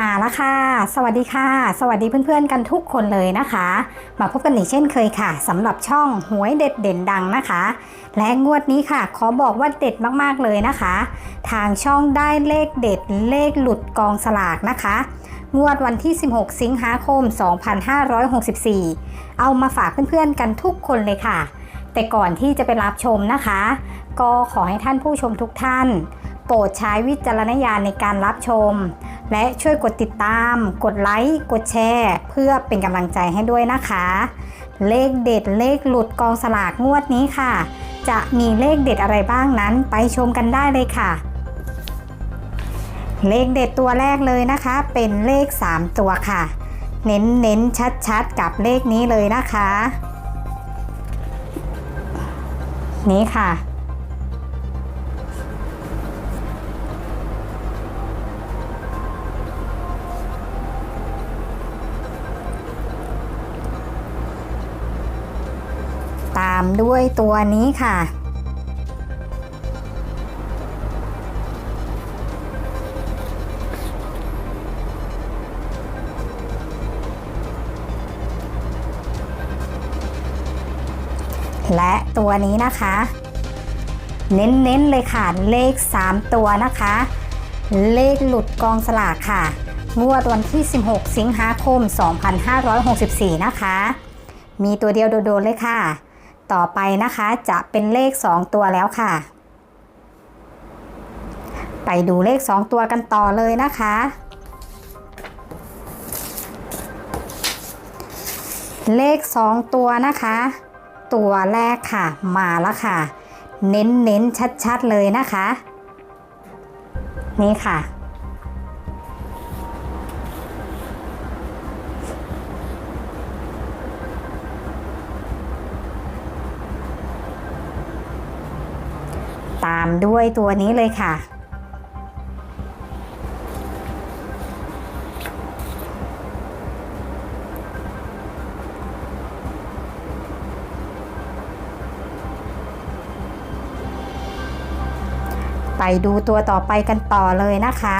มาแล้วค่ะ สวัสดีค่ะ สวัสดีเพื่อนๆกันทุกคนเลยนะคะ มาพบกันอีกเช่นเคยค่ะสำหรับช่องหวยเด็ดเด่นดังนะคะ และงวดนี้ค่ะ ขอบอกว่าเด็ดมากๆเลยนะคะ ทางช่องได้เลขเด็ดเลขหลุดกองสลากนะคะ งวดวันที่ 16 สิงหาคม 2564 เอามาฝากเพื่อนๆกันทุกคนเลยค่ะ แต่ก่อนที่จะไปรับชมนะคะ ก็ขอให้ท่านผู้ชมทุกท่าน โปรดใช้วิจารณญาณในการรับชม และช่วยกดติดตาม กดไลค์ กดแชร์ เพื่อเป็นกำลังใจให้ด้วยนะคะ เลขเด็ดเลขหลุดกองสลากงวดนี้ค่ะ จะมีเลขเด็ดอะไรบ้างนั้นไปชมกันได้เลยค่ะ เลขเด็ดตัวแรกเลยนะคะ เป็นเลข 3 ตัวค่ะ เน้นเน้นชัดชัดๆกับเลขนี้เลยนะคะ นี่ค่ะามด้วยตัวนี้ค่ะ และตัวนี้นะคะ เน้นๆเลยค่ะ เลข 3 ตัวนะคะ เลขหลุดกองสลากค่ะงวดวันที่ 16 สิงหาคม 2564 นะคะ มีตัวเดียวโดดๆเลยค่ะ ต่อไปนะคะจะเป็นเลข 2 ตัวแล้วค่ะ ไปดูเลข 2 ตัวกันต่อเลยนะคะ เลข 2 ตัวนะคะ ตัวแรกค่ะมาแล้วค่ะ เน้นเน้นชัดชัดๆเลยนะคะ นี่ค่ะ ตามด้วยตัวนี้เลยค่ะ ไปดูตัวต่อไปกันต่อเลยนะคะ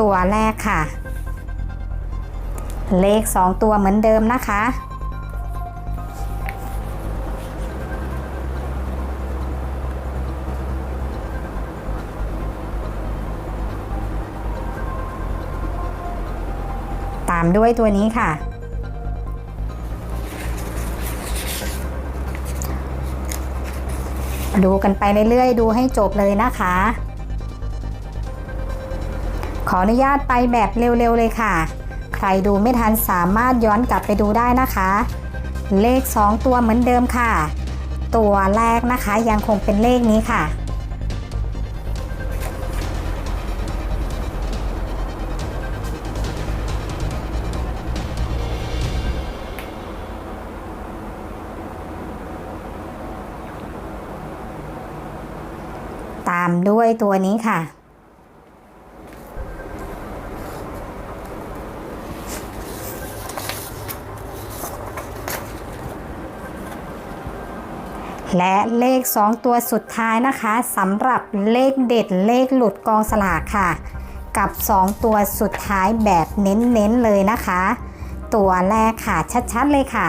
ตัวแรกค่ะ เลข 2 ตัวเหมือนเดิมนะคะามด้วยตัวนี้ค่ะ ดูกันไปเรื่อยๆ ดูให้จบเลยนะคะ ขออนุญาตไปแบบเร็วๆเลยค่ะ ใครดูไม่ทันสามารถย้อนกลับไปดูได้นะคะ เลข 2 ตัวเหมือนเดิมค่ะ ตัวแรกนะคะยังคงเป็นเลขนี้ค่ะ ตามด้วยตัวนี้ค่ะ และเลข 2 ตัวสุดท้ายนะคะสำหรับเลขเด็ดเลขหลุดกองสลากค่ะ กับ 2 ตัวสุดท้ายแบบเน้นๆเลยนะคะ ตัวแรกค่ะชัดๆเลยค่ะ